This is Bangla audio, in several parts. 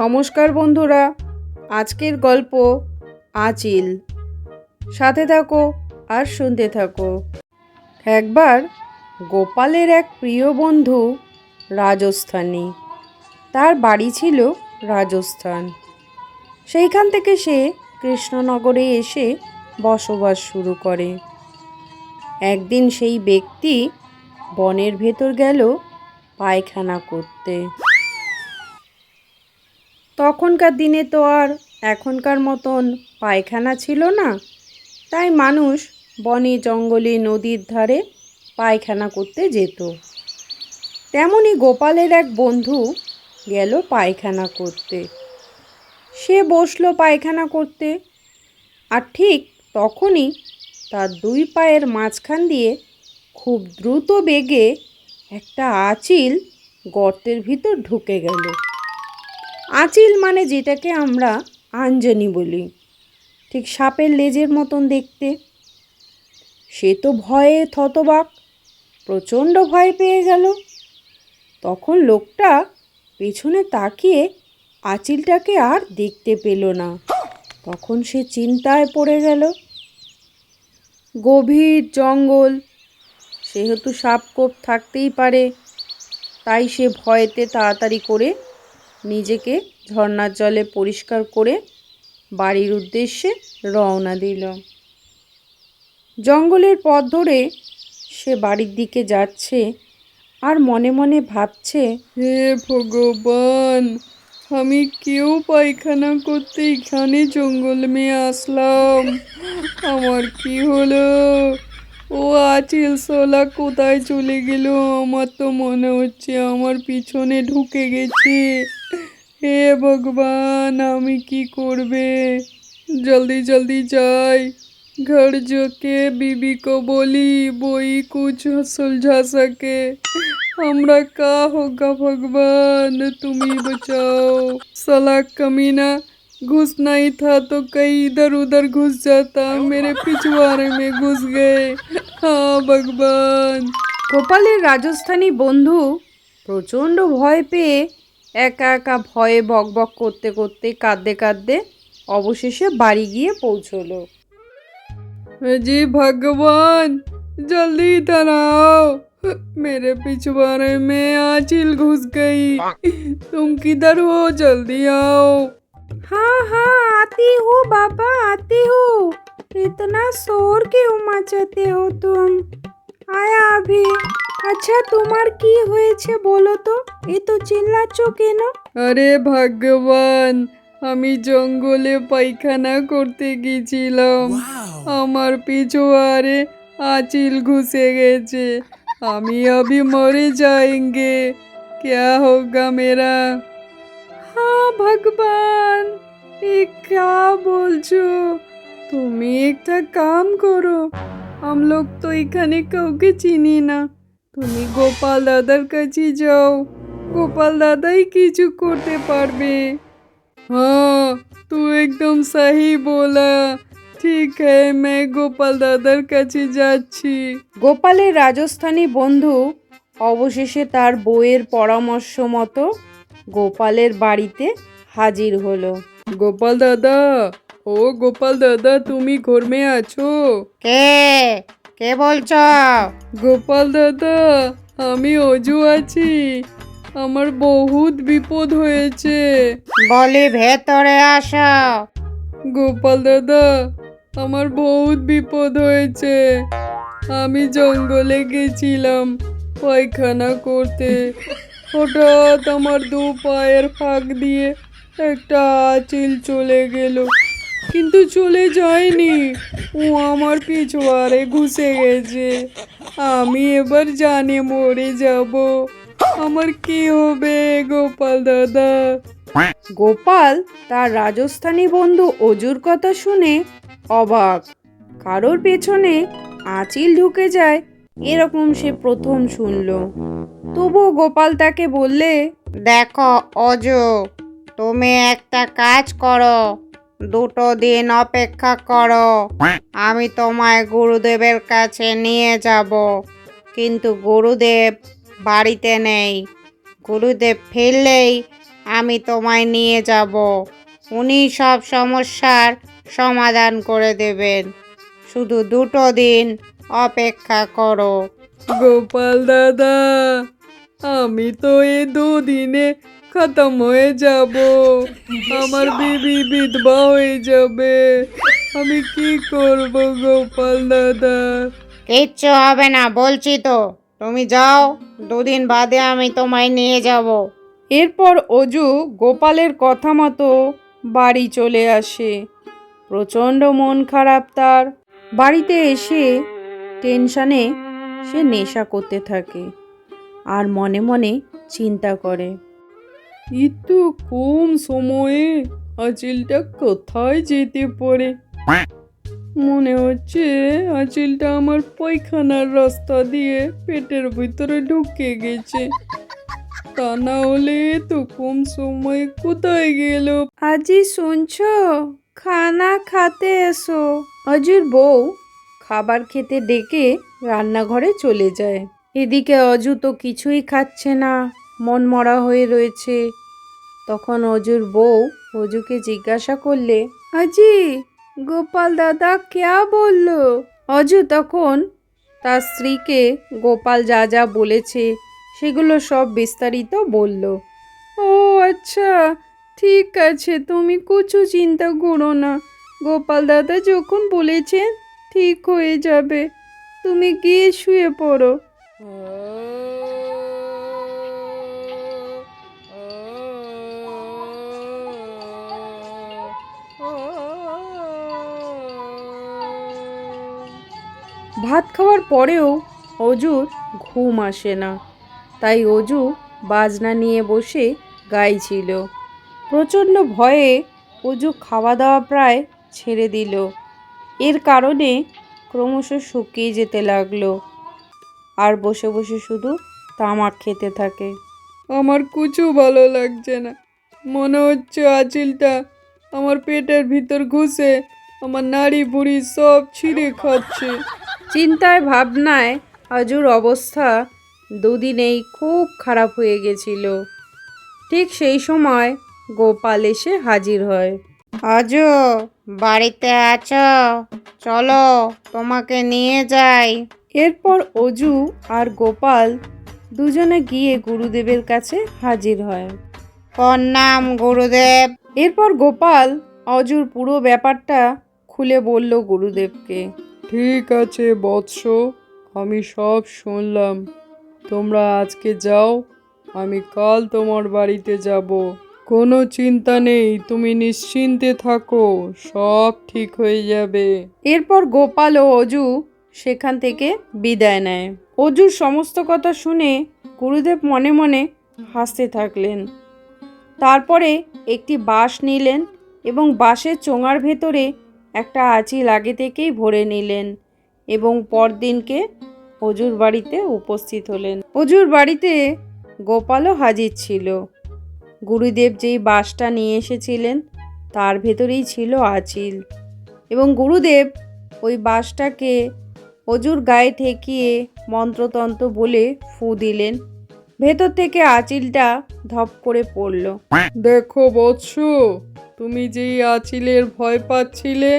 নমস্কার বন্ধুরা, আজকের গল্প আচিল। সাথে থাকো আর শুনতে থাকো। একবার গোপালের এক প্রিয় বন্ধু রাজস্থানী, তার বাড়ি ছিল রাজস্থান। সেইখান থেকে সে কৃষ্ণনগরে এসে বসবাস শুরু করে। একদিন সেই ব্যক্তি বনের ভেতর গেল পায়খানা করতে। তখনকার দিনে তো আর এখনকার মতন পায়খানা ছিল না। তাই মানুষ বনে, জঙ্গলে, নদীর ধারে পায়খানা করতে যেত। তেমনি গোপালের এক বন্ধু গেল পায়খানা করতে। সে বসল পায়খানা করতে আর ঠিক তখনই তার দুই পায়ের মাঝখান দিয়ে খুব দ্রুত বেগে একটা আচিল গর্তের ভিতর ঢুকে গেল। আঁচিল মানে যেটাকে আমরা আঞ্জনি বলি। ঠিক সাপের লেজের মতন দেখতে। সে তো ভয়ে থতবাক, প্রচণ্ড ভয় পেয়ে গেল। তখন লোকটা পেছনে তাকিয়ে আঁচিলটাকে আর দেখতে পেল না। তখন সে চিন্তায় পড়ে গেল। গভীর জঙ্গল, সেহেতু সাপ কোপ থাকতেই পারে, তাই সে ভয়েতে তাড়াতাড়ি করে নিজেকে ঝর্নার জলে পরিষ্কার করে বাড়ির উদ্দেশ্যে রওনা দিল। জঙ্গলের পথ ধরে সে বাড়ির দিকে যাচ্ছে আর মনে মনে ভাবছে, হে ভগবান, আমি কেউ পায়খানা করতে এখানে জঙ্গল মেয়ে আসলাম। আমার কি হলো? ও আচিল সোলা কোথায় চলে গেল আমার তো মনে হচ্ছে আমার পিছনে ঢুকে গেছে হে ভগবান আমি কি করবে জলদি জলদি যাই घर जाके बीबी को बोली वही कुछ सुलझा सके हमरा का होगा भगवान तुम ही बचाओ साला कमीना घुस नहीं था तो कहीं इधर उधर घुस जाता मेरे पिछवाड़े में घुस गए हाँ भगवान গোপালের রাজস্থানী বন্ধু প্রচণ্ড ভয় পেয়ে একা একা ভয়ে বকবক করতে করতে কাঁদতে কাঁদতে অবশেষে বাড়ি গিয়ে পৌঁছলো जी भगवान जल्दी इधर आओ मेरे पिछवाड़े में आचिल घुस गई तुम किधर हो जल्दी आओ हाँ हाँ आती हूँ बाबा आती हूँ। इतना शोर क्यों मचाते हो तुम? আয়া আভি আচ্ছা তোমার কি হয়েছে বলো তো এ তো চিল্লাচ্ছ কেন আরে ভগবান আমি জঙ্গলে পায়খানা করতে গিয়েছিলাম আমার পিছো আরে আচিল ঘুষে গেছে আমি আবি মরে যায়েঙ্গে ক্যা হোগা মেরা ભગવાન ভগবান ક્યા বলছো, তুমি একটা কাম করো। আমলোক তো এখানে কাউকে চিনি না। তুমি গোপাল দাদার কাছে যাও। গোপাল দাদাই কিছু করতে পারবে। হ্যাঁ তুই একদম সাহি বলা। ঠিক হ্যাঁ মে গোপাল দাদার কাছে যাচ্ছি। গোপালের রাজস্থানী বন্ধু অবশেষে তার বইয়ের পরামর্শ মতো গোপালের বাড়িতে হাজির হলো। গোপাল দাদা ও গোপাল দাদা তুমি ঘর মে আছো? কে? কে বলছ? গোপাল দাদা আমি অজু আছি। আমার বহুত বিপদ হয়েছে। বলি ভেতরে আসো। গোপাল দাদা আমার বহুত বিপদ হয়েছে। আমি জঙ্গলে গেছিলাম পায়খানা করতে। হঠাৎ আমার দু পায়ের ফাঁক দিয়ে একটা আঁচিল চলে গেল। কিন্তু চলে যায়নি। ও আমার পিছুয়ারে ঘুষে গেছে। আমি এবার জানে মরে যাব। আমার কি হবে, গোপাল দাদা? গোপাল, তার রাজস্থানী বন্ধু অজুর কথা শুনে অবাক। কারোর পেছনে আঁচিল ঢুকে যায়, এরকম সে প্রথম শুনল। তবুও গোপাল তাকে বললে দেখো অজু তুমি একটা কাজ করো দুটো দিন অপেক্ষা করো। আমি তোমায় গুরুদেবের কাছে নিয়ে যাব কিন্তু গুরুদেব বাড়িতে নেই। গুরুদেব ফিরলেই আমি তোমায় নিয়ে যাব। উনি সব সমস্যার সমাধান করে দেবেন। শুধু দুটো দিন অপেক্ষা করো। গোপাল দাদা আমি তো এ দুদিনে খতম হয়ে যাব। আমার বিবি বিধবা হয়ে যাবে। আমি কি করব গোপাল দাদা? কিচ্ছু হবে না বলছি তো। তুমি যাও দুদিন বাদে আমি তোমায় নিয়ে যাব। এরপর অজু গোপালের কথা মতো বাড়ি চলে আসে। প্রচণ্ড মন খারাপ তার। বাড়িতে এসে টেনশানে সে নেশা করতে থাকে। আর মনে মনে চিন্তা করে। একটু কম সময়ে আঁচিলটা কোথায় যেতে পারে? মনে হচ্ছে আঁচিলটা আমার পায়খানার রাস্তা দিয়ে পেটের ভিতরে ঢুকে গেছে। তা না হলে তো কম সময়ে কোথায় গেল? আজি শুনছ? খানা খাতে এসো। অজুর বউ খাবার খেতে ডেকে রান্নাঘরে চলে যায়। এদিকে অজু তো কিছুই খাচ্ছে না, মন মরা হয়ে রয়েছে। তখন অজুর বউ অজুকে জিজ্ঞাসা করলে, আজি, গোপাল দাদা ক্যা বলল? অজু তখন তার স্ত্রীকে, গোপাল যা যা বলেছে, সেগুলো সব বিস্তারিত বলল। ও আচ্ছা ঠিক আছে, তুমি কিছু চিন্তা করো না। গোপাল দাদা যখন বলেছেন, ঠিক হয়ে যাবে। তুমি গিয়ে শুয়ে পড়ো। ভাত খাওয়ার পরেও অজুর ঘুম আসে না। তাই অজু বাজনা নিয়ে বসে গাইছিল। প্রচণ্ড ভয়ে অজু খাওয়া দাওয়া প্রায় ছেড়ে দিল। এর কারণে ক্রমশ শুকিয়ে যেতে লাগল। আর বসে বসে শুধু তামাক খেতে থাকে। আমার কিছু ভালো লাগছে না। মনে হচ্ছে আঁচিলটা আমার পেটের ভিতর ঘুষে আমার নাড়ি বুড়ি সব ছিঁড়ে খাচ্ছে। চিন্তায় ভাবনায় অজুর অবস্থা দুদিনেই খুব খারাপ হয়ে গেছিল। ঠিক সেই সময় গোপাল এসে হাজির হয়। অজ বাড়িতে আছো? চলো তোমাকে নিয়ে যাই। এরপর অজু আর গোপাল দুজনে গিয়ে গুরুদেবের কাছে হাজির হয়। নাম গুরুদেব। এরপর গোপাল অজুর পুরো ব্যাপারটা খুলে বলল গুরুদেবকে। ঠিক আছে বৎস আমি সব শুনলাম। তোমরা আজকে যাও আমি কাল তোমার বাড়িতে যাব। কোনো চিন্তা নেই তুমি নিশ্চিন্তে থাকো সব ঠিক হয়ে যাবে। এরপর গোপাল ও অজু সেখান থেকে বিদায় নেয়। অজুর সমস্ত কথা শুনে গুরুদেব মনে মনে হাসতে থাকলেন। তারপরে একটি বাঁশ নিলেন এবং বাঁশের চোঙার ভেতরে একটা আঁচিল আগে থেকেই ভরে নিলেন এবং পরদিনকে অজুর বাড়িতে উপস্থিত হলেন। অজুর বাড়িতে গোপালও হাজির ছিল। গুরুদেব যেই বাঁশটা নিয়ে এসেছিলেন তার ভেতরেই ছিল আঁচিল এবং গুরুদেব ওই বাঁশটাকে অজুর গায়ে ঠেকিয়ে মন্ত্রতন্ত্র বলে ফু দিলেন। ভেতর থেকে আঁচিলটা ধপ করে পড়ল। দেখো বৎস তুমি যেই আঁচিলের ভয় পাচ্ছিলে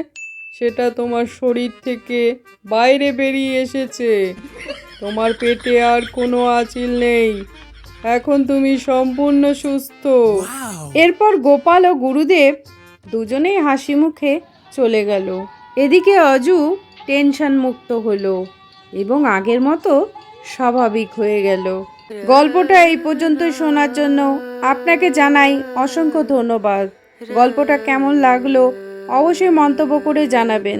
সেটা তোমার শরীর থেকে বাইরে বেরিয়ে এসেছে। তোমার পেটে আর কোনো আঁচিল নেই। এখন তুমি সম্পূর্ণ সুস্থ। এরপর গোপাল ও গুরুদেব দুজনেই হাসি মুখে চলে গেল। এদিকে অজু টেনশন মুক্ত হলো এবং আগের মতো স্বাভাবিক হয়ে গেল। গল্পটা এই পর্যন্ত শোনার জন্য আপনাকে জানাই অসংখ্য ধন্যবাদ। গল্পটা কেমন লাগল অবশ্যই মন্তব্য করে জানাবেন।